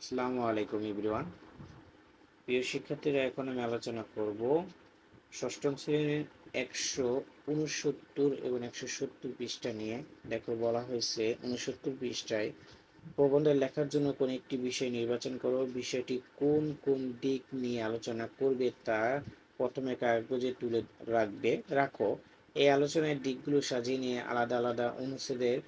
আসসালামু আলাইকুম ইব্রিওয়ান প্রিয় শিক্ষার্থীরা, এখন আমি আলোচনা করব ষষ্ঠম শ্রেণির একশো উনসত্তর এবং একশো সত্তর পৃষ্ঠা নিয়ে। দেখো, বলা হয়েছে উনসত্তর পৃষ্ঠায় প্রবন্ধের লেখার জন্য কোন একটি বিষয় নির্বাচন করো। বিষয়টি কোন কোন দিক নিয়ে আলোচনা করবে তা প্রথমে কাগজে তুলে রাখবে। রাখো, এই আলোচনার দিকগুলো সাজিয়ে নিয়ে আলাদা আলাদা অনুচ্ছেদের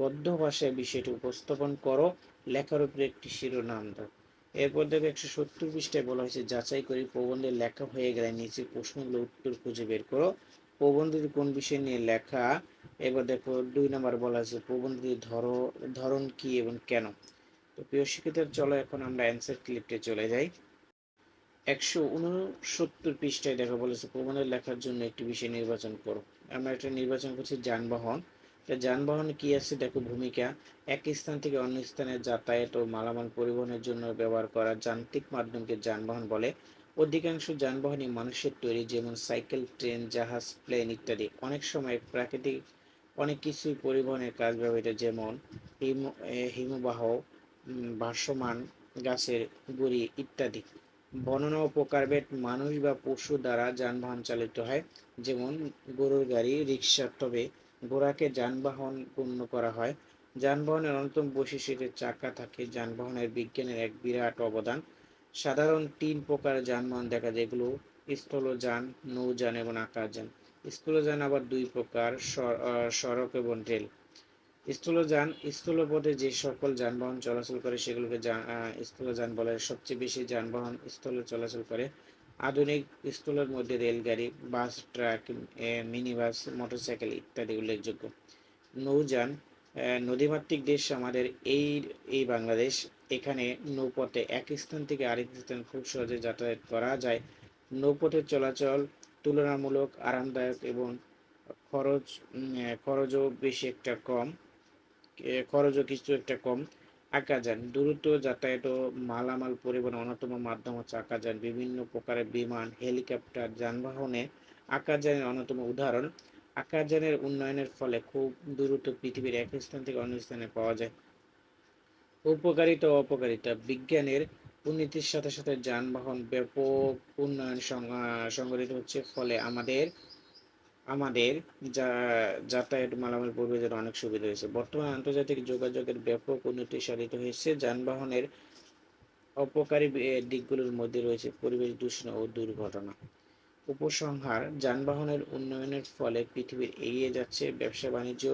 গদ্য ভাষায় বিষয়টি উপস্থাপন করো। লেখার উপরে একটি শিরোনাম দাও। এরপর দেখো একশো সত্তর পৃষ্ঠায় বলা হয়েছে, যাচাই করে প্রবন্ধের লেখা হয়ে গেলে নিচে প্রশ্নগুলো উত্তর খুঁজে বের করো। প্রবন্ধটি কোন বিষয় নিয়ে লেখা? এবার দেখো দুই নম্বর বলা হয়েছে প্রবন্ধটির ধরো, ধরন কি এবং কেন? তো প্রিয় শিক্ষিতের চলো এখন আমরা অ্যান্সার ক্লিপটে চলে যাই। একশো উনসত্তর পৃষ্ঠায় দেখা বলেছে, প্রবন্ধের লেখার জন্য একটি বিষয় নির্বাচন করো। আমরা একটা নির্বাচন করছি যানবাহন। যানবাহন কি আছে দেখো ভূমিকা। এক স্থান থেকে অন্য স্থানে যাতায়াত ও মালামাল পরিবহনের জন্য ব্যবহার করা যান্ত্রিক মাধ্যমকে যানবাহন বলে। অধিকাংশ যানবাহনই মানুষের তৈরি, যেমন সাইকেল, ট্রেন, জাহাজ, প্লেন ইত্যাদি। অনেক সময় প্রাকৃতিক অনেক কিছুই পরিবহনের কাজ ব্যবহৃত, যেমন হিম হিমবাহ ভাসমান গাছের গুড়ি ইত্যাদি। বর্ণনা ও প্রকারভেদ মানুষ বা পশু দ্বারা যানবাহন চালিত হয়, যেমন গরুর গাড়ি, রিক্সা। তবে ঘোড়াকে যানবাহন পূর্ণ করা হয়। যানবাহনের অন্যতম বৈশিষ্ট্যের চাকা থাকে। যানবাহনের বিজ্ঞানের এক বিরাট অবদান। সাধারণ তিন প্রকার যানবাহন দেখা যায়। এগুলো স্থলযান, নৌযান এবং আকাশযান স্থলযান আবার দুই প্রকার সড়ক এবং রেল। স্থলযান, স্থলপথে যে সকল যানবাহন চলাচল করে, সেগুলোকে স্থলযান বলে। সবচেয়ে বেশি যানবাহন স্থলে চলাচল করে। আধুনিক স্থলের মধ্যে রেলগাড়ি, bus, truck mini bus motorcycle ইত্যাদি উল্লেখযোগ্য। নৌযান নদীমাতৃক দেশ আমাদের এই এই বাংলাদেশ। এখানে নৌপথে এক স্থান থেকে আরেক স্থান খুব সহজে যাতায়াত করা যায়। নৌপথের চলাচল তুলনামূলক আরামদায়ক এবং খরচ খরচও বেশি একটা কম খরচও কিছু একটা কম। আকাশযান দ্রুত যাতায়াত ও মালামাল পরিবহন অন্যতম মাধ্যম হচ্ছে আকাশযান বিভিন্ন প্রকারের বিমান, হেলিকপ্টার, যানবাহনে আকাশযানের অন্যতম উদাহরণ। আকাশযানের উন্নয়নের ফলে খুব দ্রুত পৃথিবীর এক স্থান থেকে অন্য স্থানে পাওয়া যায়। উপকারিতা ও অপকারিতা। বিজ্ঞানের উন্নতির সাথে সাথে যানবাহন ব্যাপক উন্নয়ন সংঘটিত হচ্ছে। ফলে আমাদের আমাদের যা, যাতায়াত মালামাল পরিবহনের অনেক সুবিধা হয়েছে। বর্তমানে আন্তর্জাতিক যোগাযোগের ব্যাপক উন্নতি সাধিত হয়েছে। যানবাহনের অপকারী দিকগুলোর মধ্যে রয়েছে পরিবেশ দূষণ ও দুর্ঘটনা। উপসংহার, যানবাহনের উন্নয়নের ফলে পৃথিবীর এগিয়ে যাচ্ছে ব্যবসা বাণিজ্য।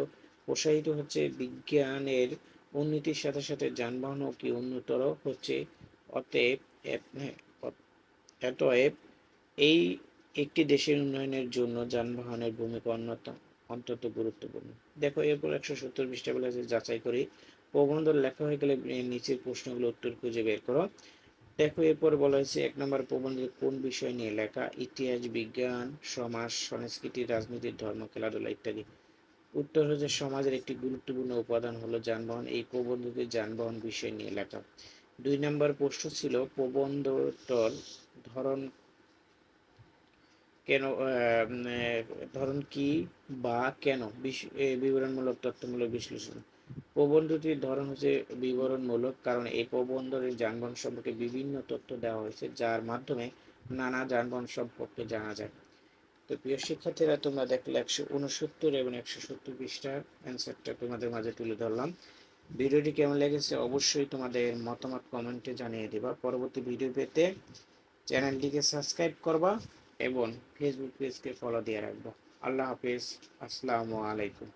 প্রসারিত হচ্ছে বিজ্ঞানের উন্নতির সাথে সাথে যানবাহনও কি উন্নতর হচ্ছে। অতএব অতএব এই একটি দেশের উন্নয়নের জন্য যানবাহনের ভূমিকা অন্যতম অন্তত গুরুত্বপূর্ণ। দেখো, এরপর একশো সত্তর পৃষ্ঠা বলে আছে, যাচাই করি। প্রবন্ধ লেখা হয়ে গেলে নিচের প্রশ্নগুলো উত্তর খুঁজে বের করো। দেখো, এরপর বলা হয়েছে, এক নম্বর প্রবন্ধে কোন বিষয় নিয়ে লেখা? ইতিহাস, বিজ্ঞান, সমাজ, সংস্কৃতি, রাজনীতি, ধর্ম, খেলাধুলা ইত্যাদি। উত্তর হচ্ছে, সমাজের একটি গুরুত্বপূর্ণ উপাদান হলো যানবাহন। এই প্রবন্ধটি যানবাহন বিষয় নিয়ে লেখা। দুই নম্বর প্রশ্ন ছিল প্রবন্ধটার ধরন কেন ধরন কি বা কেন? বিবরণমূলক তথ্যমূলক বিশ্লেষণ। প্রবন্ধটির ধরন হচ্ছে বিবরণমূলক, কারণ এই প্রবন্ধের যানবাহন সম্পর্কে বিভিন্ন তথ্য দেওয়া হয়েছে, যার মাধ্যমে নানা যানবাহন সম্পর্কে জানা যায়। তো প্রিয় শিক্ষার্থীরা, তোমরা দেখলে একশো উনসত্তর এবং একশো সত্তর পৃষ্ঠার অ্যান্সারটা তোমাদের মাঝে তুলে ধরলাম। ভিডিওটি কেমন লেগেছে অবশ্যই তোমাদের মতামত কমেন্টে জানিয়ে দিবা। পরবর্তী ভিডিও পেতে চ্যানেলটিকে সাবস্ক্রাইব করবা। এবং ফেসবুক পেজকে ফলো দিয়ে রাখব। আল্লাহ হাফিজ। আসসালামু আলাইকুম।